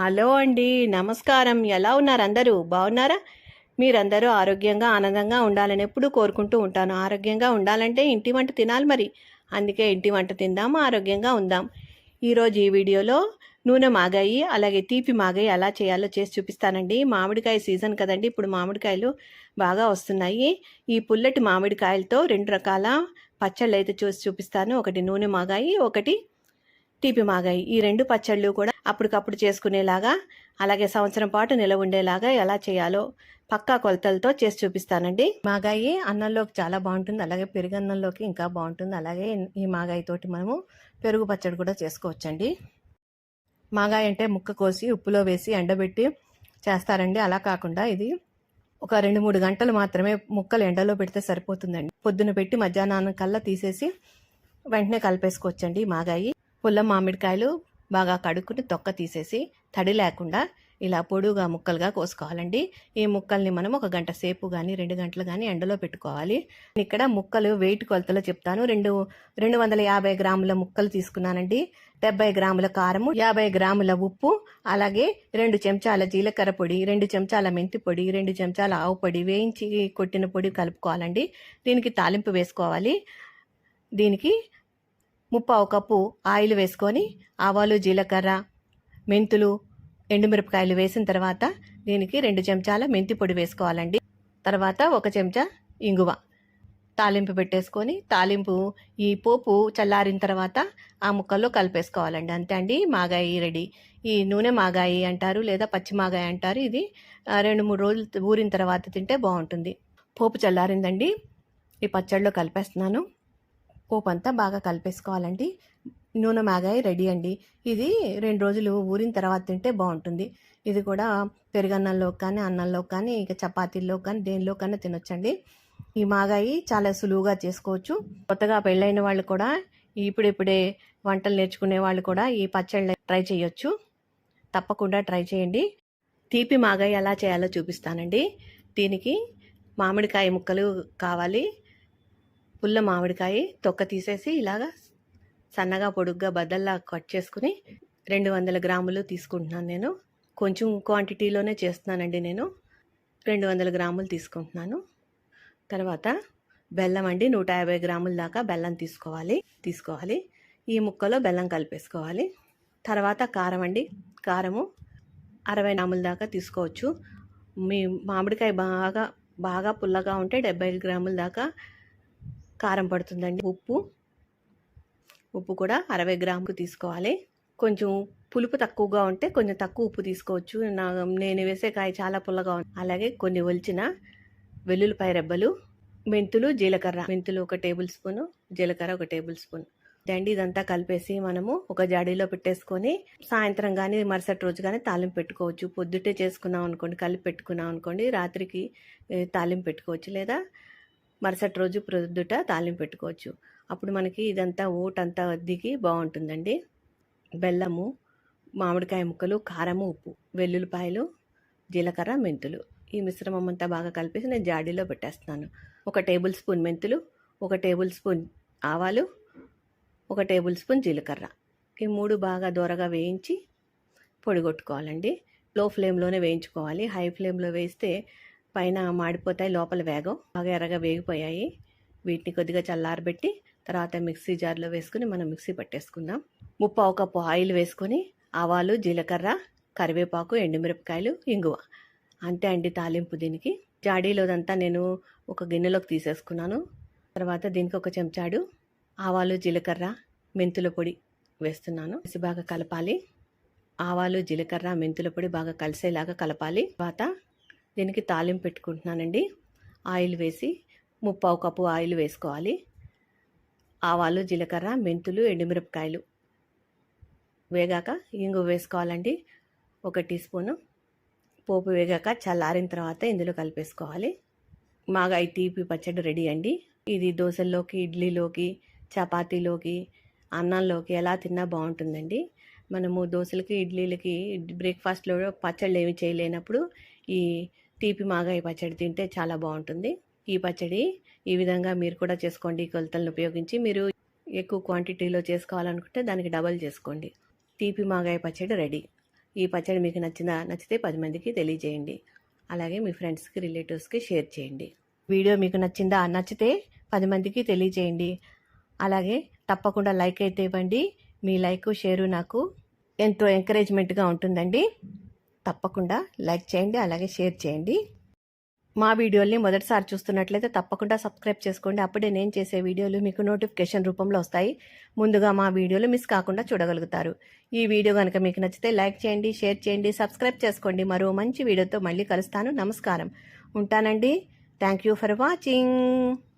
Hello అండి నమస్కారం. ఎలా ఉన్నారు అందరూ? బాగున్నారా మీరందరూ ఆరోగ్యంగా ఆనందంగా ఉండాలని ఎప్పుడూ కోరుకుంటూ ఉంటాను. ఆరోగ్యంగా ఉండాలంటే ఇంటి వంట తినాలి మరి. అందుకే ఇంటి వంట తిందాం ఆరోగ్యంగా ఉందాం. ఈరోజు ఈ వీడియోలో నూనె మాగాయి అలాగే తీపి మాగాయి ఎలా చేయాలో చేసి చూపిస్తానండి. మామిడికాయ సీజన్ కదండి ఇప్పుడు మామిడికాయలు బాగా వస్తున్నాయి. ఈ పుల్లటి మామిడికాయలతో రెండు రకాల పచ్చళ్ళు అయితే చూసి చూపిస్తాను. ఒకటి నూనె మాగాయి ఒకటి తీపి మాగాయి. ఈ రెండు పచ్చళ్ళు కూడా అప్పటికప్పుడు చేసుకునేలాగా అలాగే సంవత్సరం పాటు నిలవ ఉండేలాగా ఎలా చేయాలో పక్కా కొలతలతో చేసి చూపిస్తానండి. మాగాయి అన్నంలోకి చాలా బాగుంటుంది. అలాగే పెరుగు అన్నంలోకి ఇంకా బాగుంటుంది. అలాగే ఈ మాగాయి తోటి మనము పెరుగు పచ్చడి కూడా చేసుకోవచ్చండి. మాగాయి అంటే ముక్క కోసి ఉప్పులో వేసి ఎండబెట్టి చేస్తారండి. అలా కాకుండా ఇది ఒక రెండు మూడు గంటలు మాత్రమే ముక్కలు ఎండలో పెడితే సరిపోతుందండి. పొద్దున పెట్టి మధ్యాహ్నం కల్లా తీసేసి వెంటనే కలిపేసుకోవచ్చండి మాగాయి. పుల్ల మామిడికాయలు బాగా కడుక్కుని తొక్క తీసేసి తడి లేకుండా ఇలా పొడుగా ముక్కలుగా కోసుకోవాలండి. ఈ ముక్కల్ని మనం ఒక గంట సేపు కానీ రెండు గంటలు కానీ ఎండలో పెట్టుకోవాలి. ఇక్కడ ముక్కలు వెయిట్ కొలతలో చెప్తాను. రెండు రెండు వందల యాభై గ్రాముల ముక్కలు తీసుకున్నానండి. డెబ్బై గ్రాముల కారము యాభై గ్రాముల ఉప్పు అలాగే రెండు చెంచాల జీలకర్ర పొడి రెండు చెంచాల మెంతి పొడి రెండు చెంచాల ఆవు పొడి వేయించి కొట్టిన పొడి కలుపుకోవాలండి. దీనికి తాలింపు వేసుకోవాలి. దీనికి ముప్పావు కప్పు ఆయిల్ వేసుకొని ఆవాలు జీలకర్ర మెంతులు ఎండుమిరపకాయలు వేసిన తర్వాత దీనికి రెండు చెంచాల మెంతి పొడి వేసుకోవాలండి. తర్వాత ఒక చెంచా ఇంగువ. తాలింపు పెట్టేసుకొని తాలింపు ఈ పోపు చల్లారిన తర్వాత ఆ ముక్కల్లో కలిపేసుకోవాలండి. అంతే అండి మాగాయి రెడీ. ఈ నూనె మాగాయి అంటారు లేదా పచ్చి మాగాయి అంటారు ఇది రెండు మూడు రోజులు ఊరిన తర్వాత తింటే బాగుంటుంది. పోపు చల్లారిందండి. ఈ పచ్చడిలో కలిపేస్తున్నాను. పోపంతా బాగా కలిపేసుకోవాలండి. నూనె మాగాయి రెడీ అండి. ఇది రెండు రోజులు ఊరిన తర్వాత తింటే బాగుంటుంది. ఇది కూడా పెరుగన్నంలో కానీ అన్నంలో కానీ ఇంకా చపాతీల్లో కానీ దేనిలో కానీ తినొచ్చండి. ఈ మాగాయి చాలా సులువుగా చేసుకోవచ్చు. కొత్తగా పెళ్ళైన వాళ్ళు కూడా ఇప్పుడిప్పుడే వంటలు నేర్చుకునే వాళ్ళు కూడా ఈ పచ్చళ్ళు ట్రై చేయొచ్చు. తప్పకుండా ట్రై చేయండి. తీపి మాగాయి ఎలా చేయాలో చూపిస్తానండి. దీనికి మామిడికాయ ముక్కలు కావాలి. పుల్ల మామిడికాయ తొక్క తీసేసి ఇలాగా సన్నగా పొడుగ్గా బద్దల్లా కట్ చేసుకుని రెండు వందల గ్రాములు తీసుకుంటున్నాను నేను. కొంచెం క్వాంటిటీలోనే చేస్తున్నానండి నేను. రెండు వందల గ్రాములు తీసుకుంటున్నాను. తర్వాత బెల్లం అండి నూట యాభై గ్రాముల దాకా బెల్లం తీసుకోవాలి తీసుకోవాలి. ఈ ముక్కలో బెల్లం కలిపేసుకోవాలి. తర్వాత కారం అండి కారము అరవై గ్రాముల దాకా తీసుకోవచ్చు. మీ మామిడికాయ బాగా బాగా పుల్లగా ఉంటే డెబ్బై గ్రాముల దాకా కారం పడుతుందండి. ఉప్పు. ఉప్పు కూడా అరవై గ్రాములు తీసుకోవాలి. కొంచెం పులుపు తక్కువగా ఉంటే కొంచెం తక్కువ ఉప్పు తీసుకోవచ్చు. నా నేను వేసే కాయ చాలా పుల్లగా ఉంది. అలాగే కొన్ని ఒలిచిన వెల్లుల్లిపాయ రెబ్బలు మెంతులు జీలకర్ర. మెంతులు ఒక టేబుల్ స్పూను జీలకర్ర ఒక టేబుల్ స్పూన్. దండి ఇదంతా కలిపేసి మనము ఒక జాడీలో పెట్టేసుకొని సాయంత్రం కానీ మరుసటి రోజు కానీ తాలింపు పెట్టుకోవచ్చు. పొద్దుటే చేసుకున్నాం అనుకోండి కలిపి పెట్టుకున్నాం అనుకోండి రాత్రికి తాలింపు పెట్టుకోవచ్చు లేదా మరుసటి రోజు ప్రొద్దుట తాలింపు పెట్టుకోవచ్చు. అప్పుడు మనకి ఇదంతా ఊటంతా దిగి బాగుంటుందండి. బెల్లము మామిడికాయ ముక్కలు కారము ఉప్పు వెల్లుల్లిపాయలు జీలకర్ర మెంతులు. ఈ మిశ్రమం అంతా బాగా కలిపేసి నేను జాడీలో పెట్టేస్తున్నాను. ఒక టేబుల్ స్పూన్ మెంతులు ఒక టేబుల్ స్పూన్ ఆవాలు ఒక టేబుల్ స్పూన్ జీలకర్ర. ఈ మూడు బాగా దూరగా వేయించి పొడిగొట్టుకోవాలండి లో ఫ్లేమ్లోనే వేయించుకోవాలి. హై ఫ్లేమ్లో వేస్తే పైన మాడిపోతాయి లోపల వేగం బాగా ఎర్రగా వేగిపోయాయి. వీటిని కొద్దిగా చల్లారబెట్టి తర్వాత మిక్సీ జార్లో వేసుకుని మనం మిక్సీ పట్టేసుకుందాం. ముప్పావు కప్పు ఆయిల్ వేసుకొని ఆవాలు జీలకర్ర కరివేపాకు ఎండుమిరపకాయలు ఇంగువ. అంతే అండి తాలింపు దీనికి. జాడీలోదంతా నేను ఒక గిన్నెలోకి తీసేసుకున్నాను. తర్వాత దీనికి ఒక చెంచాడు ఆవాలు జీలకర్ర మెంతుల పొడి వేస్తున్నాను. వేసి బాగా కలపాలి. ఆవాలు జీలకర్ర మెంతుల పొడి బాగా కలిసేలాగా కలపాలి. తర్వాత దీనికి తాలింపు పెట్టుకుంటున్నానండి. ఆయిల్ వేసి ముప్పావు కప్పు ఆయిల్ వేసుకోవాలి. ఆవాలు జీలకర్ర మెంతులు ఎండుమిరపకాయలు వేగాక ఇంగు వేసుకోవాలండి. ఒక టీ స్పూను పోపు వేగాక చల్లారిన తర్వాత ఇందులో కలిపేసుకోవాలి. మాగా ఈ తీపి పచ్చడి రెడీ అండి. ఇది దోశల్లోకి ఇడ్లీలోకి చపాతీలోకి అన్నంలోకి ఎలా తిన్నా బాగుంటుందండి. మనము దోశలకి ఇడ్లీలకి బ్రేక్ఫాస్ట్లో పచ్చళ్ళు ఏమి చేయలేనప్పుడు ఈ తీపి మాగాయ పచ్చడి తింటే చాలా బాగుంటుంది. ఈ పచ్చడి ఈ విధంగా మీరు కూడా చేసుకోండి. ఈ కొలతలను ఉపయోగించి మీరు ఎక్కువ క్వాంటిటీలో చేసుకోవాలనుకుంటే దానికి డబల్ చేసుకోండి. తీపి మాగాయ పచ్చడి రెడీ. ఈ పచ్చడి మీకు నచ్చిన నచ్చితే పది మందికి తెలియజేయండి. అలాగే మీ ఫ్రెండ్స్కి రిలేటివ్స్కి షేర్ చేయండి. వీడియో మీకు నచ్చిందా? నచ్చితే పది మందికి తెలియజేయండి. అలాగే తప్పకుండా లైక్ అయితే ఇవ్వండి. మీ లైక్ షేరు నాకు ఎంతో ఎంకరేజ్మెంట్గా ఉంటుందండి. తప్పకుండా లైక్ చేయండి అలాగే షేర్ చేయండి. మా వీడియోల్ని మొదటిసారి చూస్తున్నట్లయితే తప్పకుండా సబ్స్క్రైబ్ చేసుకోండి. అప్పుడే నేను చేసే వీడియోలు మీకు నోటిఫికేషన్ రూపంలో వస్తాయి. ముందుగా మా వీడియోలు మిస్ కాకుండా చూడగలుగుతారు. ఈ వీడియో కనుక మీకు నచ్చితే లైక్ చేయండి షేర్ చేయండి సబ్స్క్రైబ్ చేసుకోండి. మరో మంచి వీడియోతో మళ్ళీ కలుస్తాను. నమస్కారం. ఉంటానండి. Thank you for watching.